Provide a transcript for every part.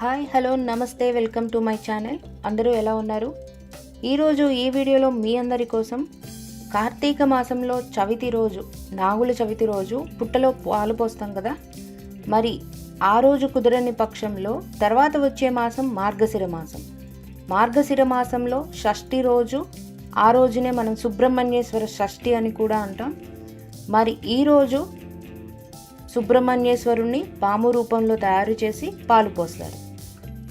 Hi hello namaste welcome to my channel. అందరూ ఎలా ఉన్నారు? ఈరోజు ఈ వీడియోలో మీ అందరి కోసం కార్తీక మాసంలో చవితి రోజు నాగుల చవితి రోజు పుట్టలో పాలు పోస్తాం కదా? మరి ఆ రోజు కుదరని పక్షంలో తర్వాత వచ్చే మాసం మార్గశిర మాసం. మార్గశిర మాసంలో షష్ఠి రోజు ఆ రోజునే మనం సుబ్రహ్మణ్యేశ్వర షష్ఠి అని కూడా అంటాం. మరి ఈరోజు సుబ్రహ్మణ్యేశ్వరుణ్ణి పాము రూపంలో తయారు చేసి పాలు పోస్తారు.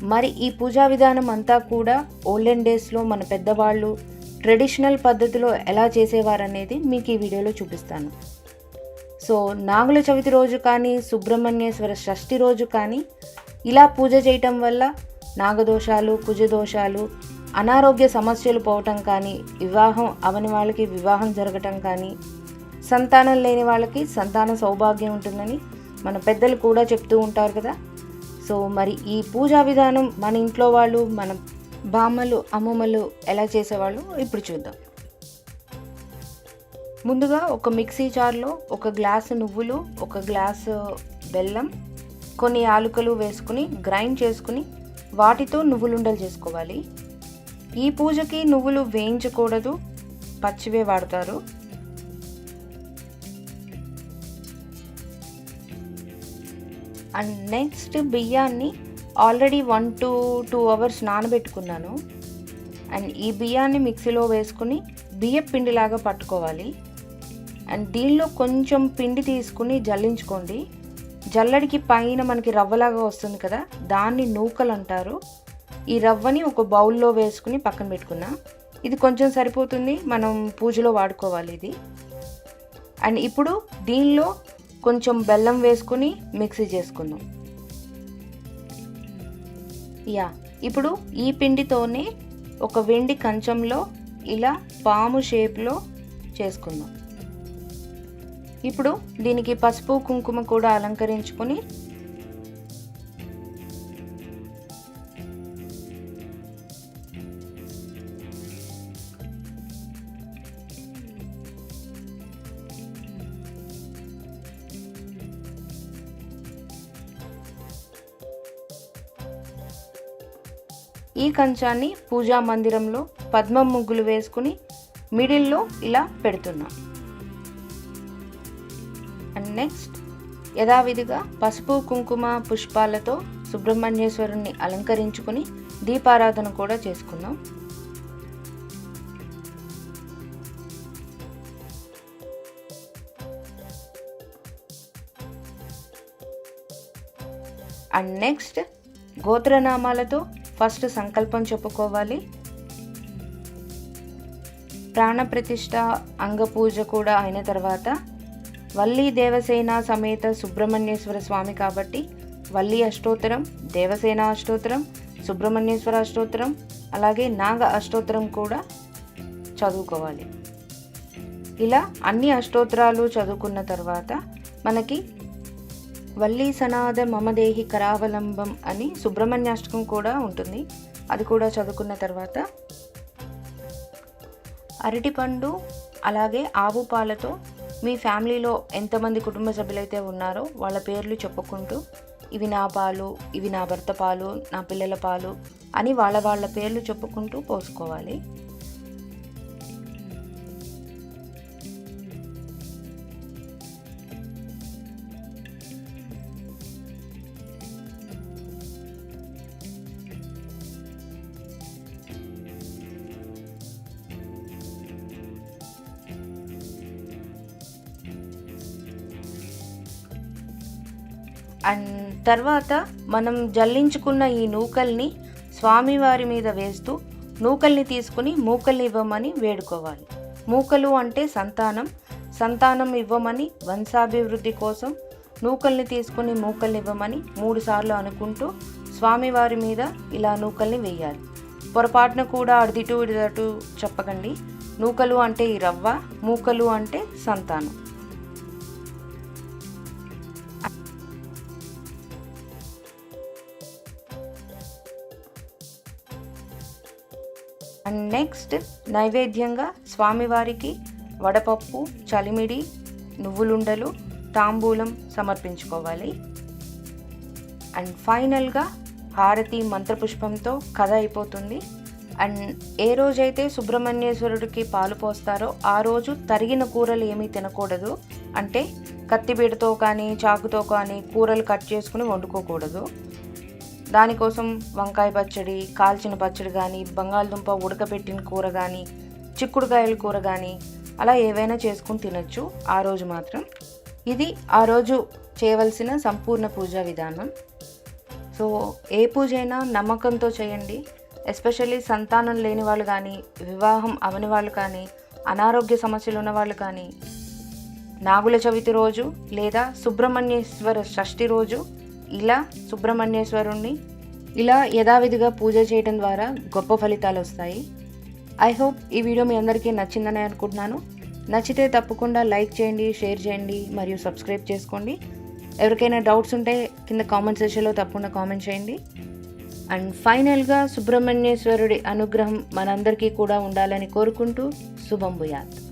మరి ఈ పూజా విధానం అంతా కూడా ఓల్డెన్ డేస్లో మన పెద్దవాళ్ళు ట్రెడిషనల్ పద్ధతిలో ఎలా చేసేవారనేది మీకు ఈ వీడియోలో చూపిస్తాను. సో నాగుల చవితి రోజు కానీ సుబ్రహ్మణ్యేశ్వర షష్ఠి రోజు కానీ ఇలా పూజ చేయటం వల్ల నాగదోషాలు కుజదోషాలు అనారోగ్య సమస్యలు పోవటం కానీ వివాహం అవని వాళ్ళకి వివాహం జరగటం కానీ సంతానం లేని వాళ్ళకి సంతాన సౌభాగ్యం ఉంటుందని మన పెద్దలు కూడా చెప్తూ ఉంటారు కదా. సో మరి ఈ పూజా విధానం మన ఇంట్లో వాళ్ళు మన బామ్మలు అమ్మమ్మలు ఎలా చేసేవాళ్ళు ఇప్పుడు చూద్దాం. ముందుగా ఒక మిక్సీ జార్లో ఒక గ్లాసు నువ్వులు ఒక గ్లాసు బెల్లం కొన్ని ఆలుకలు వేసుకుని గ్రైండ్ చేసుకుని వాటితో నువ్వులుండలు చేసుకోవాలి. ఈ పూజకి నువ్వులు వేయించకూడదు పచ్చివే వాడతారు. అండ్ నెక్స్ట్ బియ్యాన్ని already one two two hours నానబెట్టుకున్నాను. And ఈ బియ్యాన్ని మిక్సీలో వేసుకుని బియ్య పిండిలాగా పట్టుకోవాలి. అండ్ దీనిలో కొంచెం పిండి తీసుకుని జల్లించుకోండి. జల్లడికి పైన మనకి రవ్వలాగా వస్తుంది కదా దాన్ని నూకలు అంటారు. ఈ రవ్వని ఒక బౌల్లో వేసుకుని పక్కన పెట్టుకున్నా. ఇది కొంచెం సరిపోతుంది మనం పూజలో వాడుకోవాలి ఇది. అండ్ ఇప్పుడు దీనిలో కొంచెం బెల్లం వేసుకుని మిక్సీ చేసుకుందాం. యా ఇప్పుడు ఈ పిండితోనే ఒక వెండి కంచంలో ఇలా పాము షేప్లో చేసుకుందాం. ఇప్పుడు దీనికి పసుపు కుంకుమ కూడా అలంకరించుకొని ఈ కంచాన్ని పూజా మందిరంలో పద్మం ముగ్గులు వేసుకుని మిడిల్లో ఇలా పెడుతున్నాం. అండ్ నెక్స్ట్ యథావిధిగా పసుపు కుంకుమ పుష్పాలతో సుబ్రహ్మణ్యేశ్వరుణ్ణి అలంకరించుకుని దీపారాధన కూడా చేసుకుందాం. అండ్ నెక్స్ట్ గోత్రనామాలతో ఫస్ట్ సంకల్పం చెప్పుకోవాలి. ప్రాణప్రతిష్ఠ అంగపూజ కూడా అయిన తర్వాత వల్లి దేవసేన సమేత సుబ్రహ్మణ్యేశ్వర స్వామి కాబట్టి వల్లి అష్టోత్తరం దేవసేన అష్టోత్తరం సుబ్రహ్మణ్యేశ్వర అష్టోత్తరం అలాగే నాగ అష్టోత్తరం కూడా చదువుకోవాలి. ఇలా అన్ని అష్టోత్తరాలు చదువుకున్న తర్వాత మనకి వల్లీ సనాద మమదేహి కరావలంబం అని సుబ్రహ్మణ్యాష్టకం కూడా ఉంటుంది. అది కూడా చదువుకున్న తర్వాత అరటిపండు అలాగే ఆవు పాలతో మీ ఫ్యామిలీలో ఎంతమంది కుటుంబ సభ్యులైతే ఉన్నారో వాళ్ళ పేర్లు చెప్పుకుంటూ ఇవి నా పాలు ఇవి నా భర్త పాలు నా పిల్లల పాలు అని వాళ్ళ వాళ్ళ పేర్లు చెప్పుకుంటూ పోసుకోవాలి. అండ్ తర్వాత మనం జల్లించుకున్న ఈ నూకల్ని స్వామివారి మీద వేస్తూ నూకల్ని తీసుకుని మూకల్ని ఇవ్వమని వేడుకోవాలి. మూకలు అంటే సంతానం. సంతానం ఇవ్వమని వంశాభివృద్ధి కోసం నూకల్ని తీసుకుని మూకల్ని ఇవ్వమని మూడుసార్లు అనుకుంటూ స్వామివారి మీద ఇలా నూకల్ని వేయాలి. పొరపాటున కూడా అడిదిటు ఇడిదటు చెప్పకండి. నూకలు అంటే ఈ రవ్వ మూకలు అంటే సంతానం. అండ్ నెక్స్ట్ నైవేద్యంగా స్వామివారికి వడపప్పు చలిమిడి నువ్వులుండలు తాంబూలం సమర్పించుకోవాలి. అండ్ ఫైనల్గా హారతి మంత్రపుష్పంతో కథ అయిపోతుంది. అండ్ ఏ రోజైతే సుబ్రహ్మణ్యేశ్వరుడికి పాలు పోస్తారో ఆ రోజు తరిగిన కూరలు ఏమీ తినకూడదు. అంటే కత్తిపీటతో కానీ చాకుతో కానీ కూరలు కట్ చేసుకుని వండుకోకూడదు. దానికోసం వంకాయ పచ్చడి కాల్చిన పచ్చడి కానీ బంగాళదుంప ఉడకపెట్టిన కూర కానీ చిక్కుడుకాయల కూర కానీ అలా ఏవైనా చేసుకుని తినొచ్చు ఆ రోజు మాత్రం. ఇది ఆ రోజు చేయవలసిన సంపూర్ణ పూజా విధానం. సో ఏ పూజ అయినా నమ్మకంతో చేయండి. ఎస్పెషల్లీ సంతానం లేని వాళ్ళు కానీ వివాహం అవని వాళ్ళు కానీ అనారోగ్య సమస్యలు ఉన్న వాళ్ళు కానీ నాగుల చవితి రోజు లేదా సుబ్రహ్మణ్యేశ్వర షష్ఠి రోజు ఇలా సుబ్రహ్మణ్యేశ్వరుణ్ణి ఇలా యథావిధిగా పూజ చేయడం ద్వారా గొప్ప ఫలితాలు వస్తాయి. ఐ హోప్ ఈ వీడియో మీ అందరికీ నచ్చిందని అనుకుంటున్నాను. నచ్చితే తప్పకుండా లైక్ చేయండి షేర్ చేయండి మరియు సబ్స్క్రైబ్ చేసుకోండి. ఎవరికైనా డౌట్స్ ఉంటే కింద కామెంట్ సెక్షన్లో తప్పకుండా కామెంట్ చేయండి. అండ్ ఫైనల్గా సుబ్రహ్మణ్యేశ్వరుడి అనుగ్రహం మనందరికీ కూడా ఉండాలని కోరుకుంటూ శుభం భూయాత్.